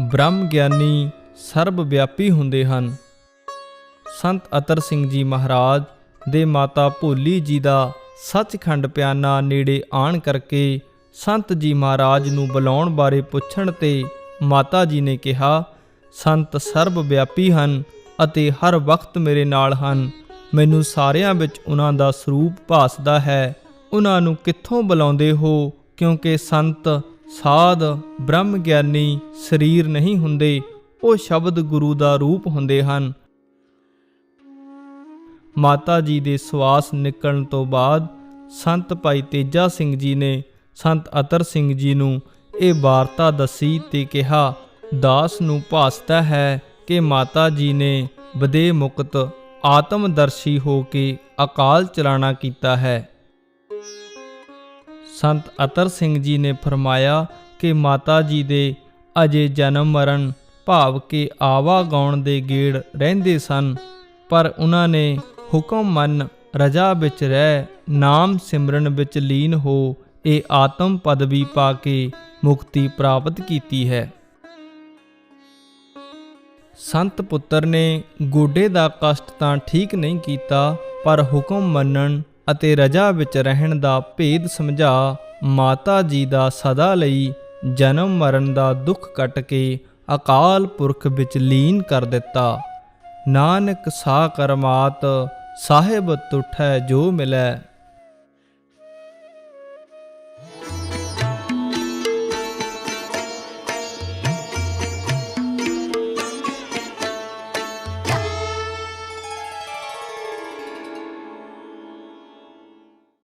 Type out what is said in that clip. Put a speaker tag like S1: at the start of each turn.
S1: ਬ੍ਰਹਮ ਗਿਆਨੀ ਸਰਬ ਵਿਆਪੀ ਹੁੰਦੇ ਹਨ। ਸੰਤ ਅਤਰ ਸਿੰਘ ਜੀ ਮਹਾਰਾਜ ਦੇ ਮਾਤਾ ਭੋਲੀ ਜੀ ਦਾ ਸੱਚਖੰਡ ਪਿਆਨਾ ਨੇੜੇ ਆਣ ਕਰਕੇ ਸੰਤ ਜੀ ਮਹਾਰਾਜ ਨੂੰ ਬੁਲਾਉਣ ਬਾਰੇ ਪੁੱਛਣ ਤੇ ਮਾਤਾ ਜੀ ਨੇ ਕਿਹਾ, ਸੰਤ ਸਰਬ ਵਿਆਪੀ ਹਨ ਅਤੇ ਹਰ ਵਕਤ ਮੇਰੇ ਨਾਲ ਹਨ। ਮੈਨੂੰ ਸਾਰਿਆਂ ਵਿੱਚ ਉਹਨਾਂ ਦਾ ਸਰੂਪ ਭਾਸਦਾ ਹੈ। ਉਹਨਾਂ ਨੂੰ ਕਿੱਥੋਂ ਬੁਲਾਉਂਦੇ ਹੋ? ਕਿਉਂਕਿ ਸੰਤ ਸਾਧ ਬ੍ਰਹਮ ਗਿਆਨੀ ਸਰੀਰ ਨਹੀਂ ਹੁੰਦੇ, ਉਹ ਸ਼ਬਦ ਗੁਰੂ ਦਾ ਰੂਪ ਹੁੰਦੇ ਹਨ। ਮਾਤਾ ਜੀ ਦੇ ਸਵਾਸ ਨਿਕਲਣ ਤੋਂ ਬਾਅਦ ਸੰਤ ਭਾਈ ਤੇਜਾ ਸਿੰਘ ਜੀ ਨੇ ਸੰਤ ਅਤਰ ਸਿੰਘ ਜੀ ਨੂੰ ਇਹ ਵਾਰਤਾ ਦੱਸੀ ਤੇ ਕਿਹਾ, ਦਾਸ ਨੂੰ ਭਾਸਤਾ ਹੈ ਕਿ ਮਾਤਾ ਜੀ ਨੇ ਬਦੇ ਮੁਕਤ, ਆਤਮਦਰਸ਼ੀ ਹੋ ਕੇ ਅਕਾਲ ਚਲਾਣਾ ਕੀਤਾ ਹੈ। ਸੰਤ ਅਤਰ ਸਿੰਘ ਜੀ ਨੇ ਫਰਮਾਇਆ ਕਿ ਮਾਤਾ ਜੀ ਦੇ ਅਜੇ ਜਨਮ ਮਰਨ ਭਾਵ ਕੇ ਆਵਾ ਗਾਉਣ ਦੇ ਗੇੜ ਰਹਿੰਦੇ ਸਨ, ਪਰ ਉਹਨਾਂ ਨੇ ਹੁਕਮ ਮੰਨ ਰਜਾ ਵਿੱਚ ਰਹਿ ਨਾਮ ਸਿਮਰਨ ਵਿੱਚ ਲੀਨ ਹੋ ਇਹ ਆਤਮ ਪਦਵੀ ਪਾ ਕੇ ਮੁਕਤੀ ਪ੍ਰਾਪਤ ਕੀਤੀ ਹੈ। ਸੰਤ ਪੁੱਤਰ ਨੇ ਗੋਡੇ ਦਾ ਕਸ਼ਟ ਤਾਂ ਠੀਕ ਨਹੀਂ ਕੀਤਾ, ਪਰ ਹੁਕਮ ਮੰਨਣ ਅਤੇ ਰਜਾ ਵਿੱਚ ਰਹਿਣ ਦਾ ਭੇਦ ਸਮਝਾ, ਮਾਤਾ ਜੀ ਦਾ ਸਦਾ ਲਈ ਜਨਮ ਮਰਨ ਦਾ ਦੁੱਖ ਕੱਟ ਕੇ ਅਕਾਲ ਪੁਰਖ ਵਿੱਚ ਲੀਨ ਕਰ ਦਿੱਤਾ। ਨਾਨਕ ਸਾ ਕਰਮਾਤ ਸਾਹਿਬ ਤੁਠੈ ਜੋ ਮਿਲੈ।